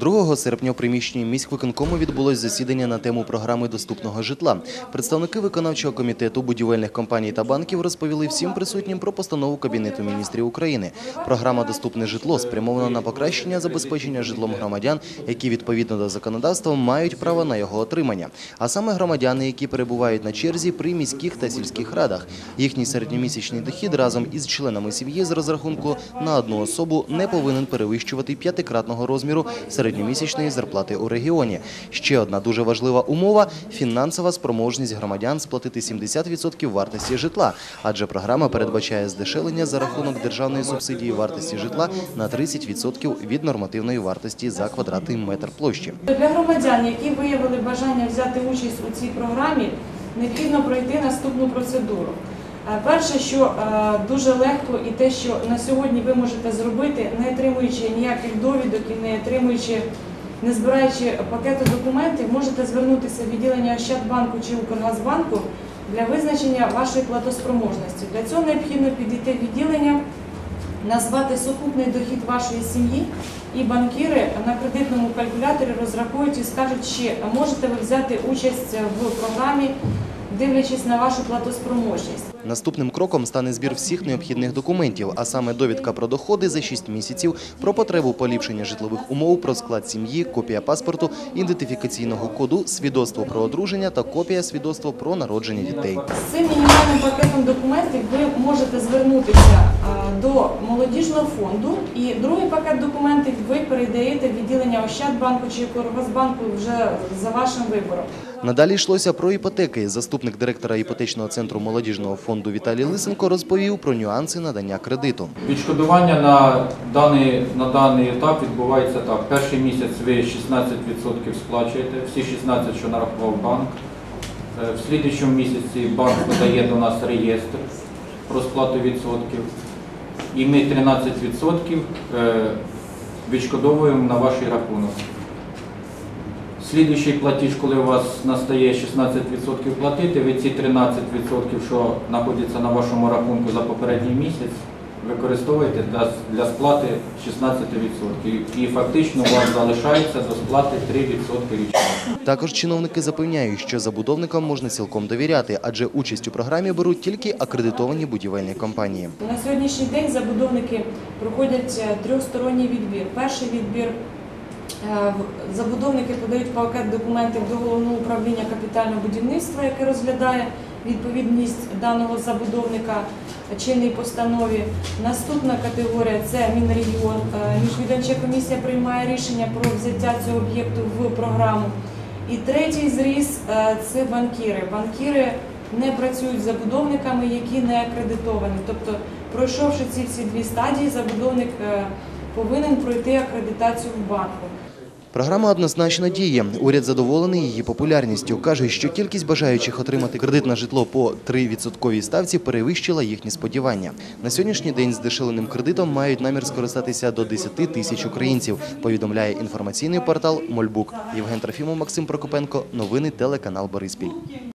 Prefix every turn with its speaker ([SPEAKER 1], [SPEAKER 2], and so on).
[SPEAKER 1] 2 серпня у приміщенні міськвиконкому відбулось засідання на тему програми доступного житла. Представники виконавчого комітету будівельних компаній та банків розповіли всім присутнім про постанову Кабінету міністрів України. Програма Доступне житло спрямована на покращення забезпечення житлом громадян, які відповідно до законодавства мають право на його отримання. А саме громадяни, які перебувають на черзі при міських та сільських радах. Їхній середньомісячний дохід разом із членами сім'ї з розрахунку на одну особу не повинен перевищувати п'ятикратного розміру середньомісячної зарплати у регіоні. Ще одна дуже важлива умова – фінансова спроможність громадян сплатити 70% вартості житла, адже програма передбачає здешевлення за рахунок державної субсидії вартості житла на 30% від нормативної вартості за квадратний метр площі.
[SPEAKER 2] Для громадян, які виявили бажання взяти участь у цій програмі, необхідно пройти наступну процедуру. Е, Перше, що е, дуже легко, і те, що на сьогодні ви можете зробити, не отримуючи ніяких довідок і не отримуючи, не збираючи пакету документів, можете звернутися в відділення Ощадбанку чи Укргазбанку для визначення вашої платоспроможності. Для цього необхідно підійти в відділення, назвати сукупний дохід вашої сім'ї, і банкіри на кредитному калькуляторі розрахують і скажуть, чи можете ви взяти участь в програмі, дивлячись на вашу платоспроможність.
[SPEAKER 1] Наступним кроком стане збір всіх необхідних документів, а саме довідка про доходи за 6 місяців, про потребу поліпшення житлових умов, про склад сім'ї, копія паспорту, ідентифікаційного коду, свідоцтво про одруження та копія свідоцтва про народження дітей.
[SPEAKER 2] З цим мінімальним пакетом документів ви можете звернутися до молодіжного фонду, і другий пакет документів ви передаєте в відділення Ощадбанку чи Укргазбанку вже за вашим вибором.
[SPEAKER 1] Надалі йшлося про іпотеки. Заступник директора іпотечного центру молодіжного фонду Віталій Лисенко розповів про нюанси надання кредиту.
[SPEAKER 3] Відшкодування на даний, на даний етап відбувається так. Перший місяць ви 16% сплачуєте, всі 16, що нарахував банк. Е, В слідчому місяці банк подає до нас реєстр про сплату відсотків. І ми 13% е, відшкодовуємо на ваш рахунок. Слідуючий платіж, коли у вас настає 16% платити, ви ці 13%, що знаходяться на вашому рахунку за попередній місяць, використовуєте для, для сплати 16%. І фактично у вас залишається до сплати 3% річно.
[SPEAKER 1] Також чиновники запевняють, що забудовникам можна цілком довіряти, адже участь у програмі беруть тільки акредитовані будівельні компанії.
[SPEAKER 2] На сьогоднішній день забудовники проходять е, трьохсторонній відбір. Перший відбір забудовники подають пакет документів до головного управління капітального будівництва, яке розглядає відповідність даного забудовника чинній постанові. Наступна категорія це Мінрегіон. Е, Міжвідомча комісія приймає рішення про взяття цього об'єкту в програму. І третій зріз е, це банкіри. Банкіри не працюють з забудовниками, які не акредитовані. Тобто, пройшовши ці всі дві стадії, забудовник е, повинен пройти акредитацію в банку.
[SPEAKER 1] Програма однозначно діє. Уряд задоволений її популярністю. Каже, що кількість бажаючих отримати кредит на житло по 3-відсотковій ставці перевищила їхні сподівання. На сьогоднішній день здешевленим кредитом мають намір скористатися до 10 тисяч українців, повідомляє інформаційний портал Мольбук. Євген Трофімов, Максим Прокопенко. Новини телеканал Бориспіль.